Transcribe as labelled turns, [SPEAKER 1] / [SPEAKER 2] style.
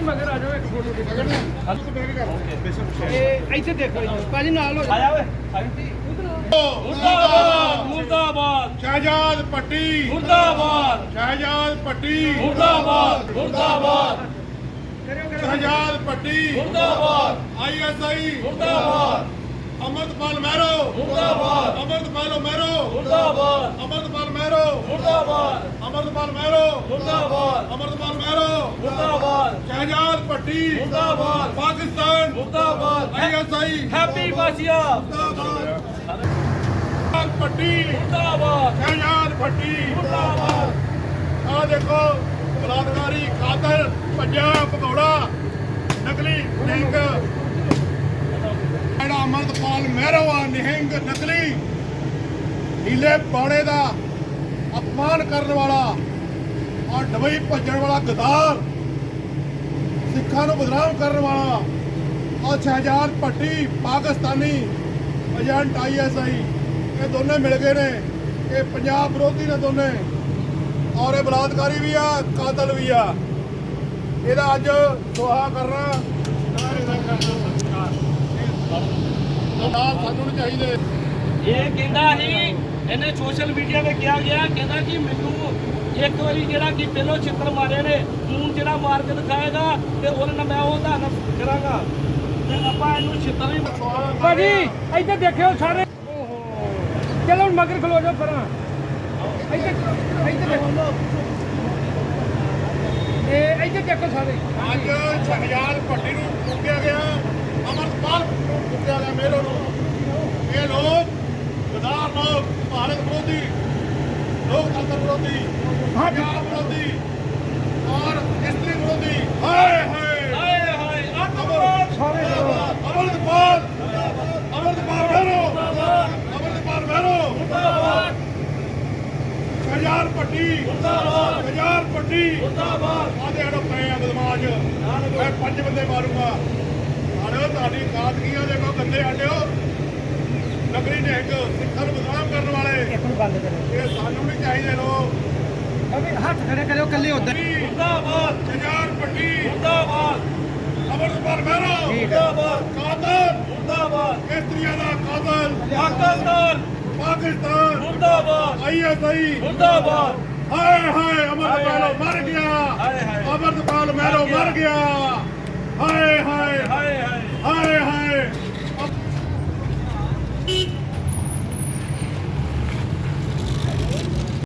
[SPEAKER 1] ਭਾਜੀ ਮਗਰ ਆ ਜਾਓ ਇੱਕ ਫੋਟੋ ਦੇ ਇਹ ਇੱਥੇ ਦੇਖੋ ਜੀ ਭਾਜੀ ਨਾਲ ਹੋ
[SPEAKER 2] ਆਇਆ ਓਏ ਮੁਰਦਾਬਾਦ। ਮੁਰਦਾਬਾਦ।
[SPEAKER 3] ਸ਼ਹਿਜਾਦ ਪੱਟੀ।
[SPEAKER 2] ਮੁਰਦਾਬਾਦ।
[SPEAKER 3] ਸ਼ਹਿਜਾਦ ਪੱਟੀ।
[SPEAKER 2] ਮੁਰਦਾਬਾਦ। ਮੁਰਦਾਬਾਦ।
[SPEAKER 3] ਸ਼ਹਿਜਾਦ ਪੱਟੀ।
[SPEAKER 2] ਮੁਰਦਾਬਾਦ।
[SPEAKER 3] ਆਈਐਸਆਈ
[SPEAKER 2] ਮੁਰਦਾਬਾਦ।
[SPEAKER 3] ਅਮਰਤਪਾਲ ਮਹਿਰੋ।
[SPEAKER 2] ਮੁਰਦਾਬਾਦ।
[SPEAKER 3] ਅਮਰਤਪਾਲ ਮਹਿਰੋ।
[SPEAKER 2] ਮੁਰਦਾਬਾਦ।
[SPEAKER 3] ਅਮਰਤਪਾਲ ਮਹਿਰੋ।
[SPEAKER 2] ਮੁਰਦਾਬਾਦ।
[SPEAKER 3] ਅਮਰਤਪਾਲ ਮਹਿਰੋ।
[SPEAKER 2] ਮੁਰਦਾਬਾਦ।
[SPEAKER 3] ਅਮਰਤਪਾਲ ਮਹਿਰੋ
[SPEAKER 2] ਮੁਰਦਾਬਾਦ
[SPEAKER 3] ਪੱਟੀ
[SPEAKER 2] ਮੁਰਦਾਬਾਦ।
[SPEAKER 3] ਪਾਕਿਸਤਾਨ।
[SPEAKER 2] ਮੁਰਦਾਬਾਦ।
[SPEAKER 3] ਆਈਐਸਆਈ
[SPEAKER 2] ਹੈਪੀ ਬਾਸੀਆ
[SPEAKER 3] ਸ਼ਹਿਜਾਦ ਪੱਟੀ
[SPEAKER 2] ਮੁਰਦਾਬਾਦ।
[SPEAKER 3] ਸ਼ਹਿਜਾਦ ਪੱਟੀ
[SPEAKER 2] ਮੁਰਦਾਬਾਦ।
[SPEAKER 3] ਆ ਦੇਖੋ ਬਲਾਤਕਾਰੀ ਕਾਤਲ ਭੱਜਿਆ ਭਗੌੜਾ ਨਕਲੀ ਨਿਹੰਗ। ਜਿਹੜਾ ਅਮਰਤਪਾਲ ਮਹਿਰੋ ਆ ਨਿਹੰਗ ਨਕਲੀ ਨੀਲੇ ਬਾਣੇ ਦਾ ਅਪਮਾਨ ਕਰਨ ਵਾਲਾ ਔਰ ਡਬਈ ਭੱਜਣ ਵਾਲਾ ਗਦਾਰ। ਸਿੱਖਾਂ ਨੂੰ ਬਦਨਾਮ ਕਰਨ ਵਾਲਾ ਔਰ ਸ਼ਹਿਜਾਦ ਭੱਟੀ, ਪਾਕਿਸਤਾਨੀ ਏਜੰਟ ਆਈਐਸਆਈ ਇਹ ਦੋਨੇ ਮਿਲ ਗਏ ਨੇ। ਇਹ ਪੰਜਾਬ ਵਿਰੋਧੀ ਨੇ ਦੋਨੇ। ਔਰ ਇਹ ਬਲਾਤਕਾਰੀ ਵੀ ਆ, ਕਾਤਲ ਵੀ ਆ। ਇਹਦਾ ਅੱਜ ਸੁਹਾ ਕਰਨਾ। ਨਾਲ ਸਾਨੂੰ ਨਹੀਂ ਚਾਹੀਦੇ।
[SPEAKER 2] ਇਹ ਕਹਿੰਦਾ ਸੀ, ਇਹਨੇ ਸੋਸ਼ਲ ਮੀਡੀਆ ਤੇ ਕਿਹਾ ਗਿਆ, ਕਹਿੰਦਾ ਕਿ ਮੈਨੂੰ ਇੱਕ ਵਾਰੀ ਜਿਹੜਾ ਕਿ ਪਹਿਲੋਂ ਛਿੱਤਰ ਮਾਰੇ ਨੇ ਹੁਣ ਜਿਹੜਾ ਮਾਰ ਕੇ ਦਿਖਾਏਗਾ ਤੇ ਉਹਨਾਂ ਨਾਲ ਮੈਂ ਉਹਦਾ ਨਾ ਕਰਾਂਗਾ। ਤੇ ਆਪਾਂ ਇਹਨੂੰ ਛਿੱਤਰ ਵੀ
[SPEAKER 1] ਭਾਜੀ ਇੱਥੇ ਦੇਖਿਓ ਸਾਰੇ। ਚਲੋ ਹੁਣ ਮਗਰ ਖਲੋ ਜਾਓ ਪਰਾਂ। ਇੱਥੇ ਇੱਥੇ ਦੇਖੋ। ਇਹ ਇੱਥੇ ਦੇਖੋ ਸਾਰੇ।
[SPEAKER 3] ਅੱਜ ਸ਼ਹਿਜਾਦ ਭੱਟੀ ਨੂੰ ਫੂਕਿਆ ਗਿਆ। ਅਮਰਪਾਲ ਨੂੰ ਫੂਕਿਆ ਗਿਆ ਮੇਰੋ ਨੂੰ। ਇਹ ਲੋਕ ਗਦਾਰ ਲੋਕ ਭਾਰਤ ਵਿਰੋਧੀ। ਲੋਕਤੰਤਰ ਵਿਰੋਧੀ ਪੰਜਾਬ ਵਿਰੋਧੀ ਔਰ ਇਸਤਰੀ ਵਿਰੋਧੀ। ਹਾਏ ਹਾਏ
[SPEAKER 2] ਹਾਏ ਹਾਏ ਅੱਤਵਾਦ
[SPEAKER 1] ਸਾਰੇ
[SPEAKER 3] ਅਮਰਪਾਲ ਅਮਰਪਾਲ ਮੇਰੋ ਅਮਰਪਾਲ ਮੇਰੋ ਸ਼ਹਿਜਾਦ ਭੱਟੀ
[SPEAKER 2] ਮੁਰਦਾਬਾਦ
[SPEAKER 3] ਸ਼ਹਿਜਾਦ ਭੱਟੀ
[SPEAKER 2] ਮੁਰਦਾਬਾਦ
[SPEAKER 3] ਆਦੇ ਹੜੋ ਪਏ ਆ ਬਦਮਾਸ਼। ਮੈਂ ਪੰਜ ਬੰਦੇ ਮਾਰੂੰਗਾ। ਆੜੋ ਤੁਹਾਡੀ ਕਾਦਗੀਆਂ ਦੇ ਕੋ ਗੰਦੇ ਆਡਿਓ। ਸਿੱਖਾਂ ਨੂੰ
[SPEAKER 1] ਇੱਕ ਨੂੰ ਬੰਦ ਕਰੋ
[SPEAKER 3] ਇਹ ਸਾਨੂੰ ਨਹੀਂ ਚਾਹੀਦੇ ਲੋਕ।
[SPEAKER 1] ਅਬੇ ਹੱਥ ਖੜੇ ਕਰਿਓ ਕੱਲੇ ਉਧਰ।
[SPEAKER 2] ਮੁਰਦਾਬਾਦ।
[SPEAKER 3] ਸ਼ਜਾਰ ਪੱਟੀ
[SPEAKER 2] ਮੁਰਦਾਬਾਦ।
[SPEAKER 3] ਅਮਰਪਾਲ ਮਹਿਰੋ।
[SPEAKER 2] ਮੁਰਦਾਬਾਦ।
[SPEAKER 3] ਕਾਤਲ।
[SPEAKER 2] ਮੁਰਦਾਬਾਦ।
[SPEAKER 3] ਇਸਤਰੀਆਂ ਦਾ ਕਾਤਲ।
[SPEAKER 2] ਪਾਕਿਸਤਾਨ।
[SPEAKER 3] ਪਾਕਿਸਤਾਨ।
[SPEAKER 2] ਮੁਰਦਾਬਾਦ।
[SPEAKER 3] ਆਈਐਸਆਈ
[SPEAKER 2] ਮੁਰਦਾਬਾਦ।
[SPEAKER 3] ਹਾਏ ਹਾਏ ਅਮਰਪਾਲ। ਮਰ ਗਿਆ।
[SPEAKER 2] ਹਾਏ ਹਾਏ।
[SPEAKER 3] ਅਮਰਪਾਲ ਮਹਿਰੋ ਮਰ ਗਿਆ। ਹਾਏ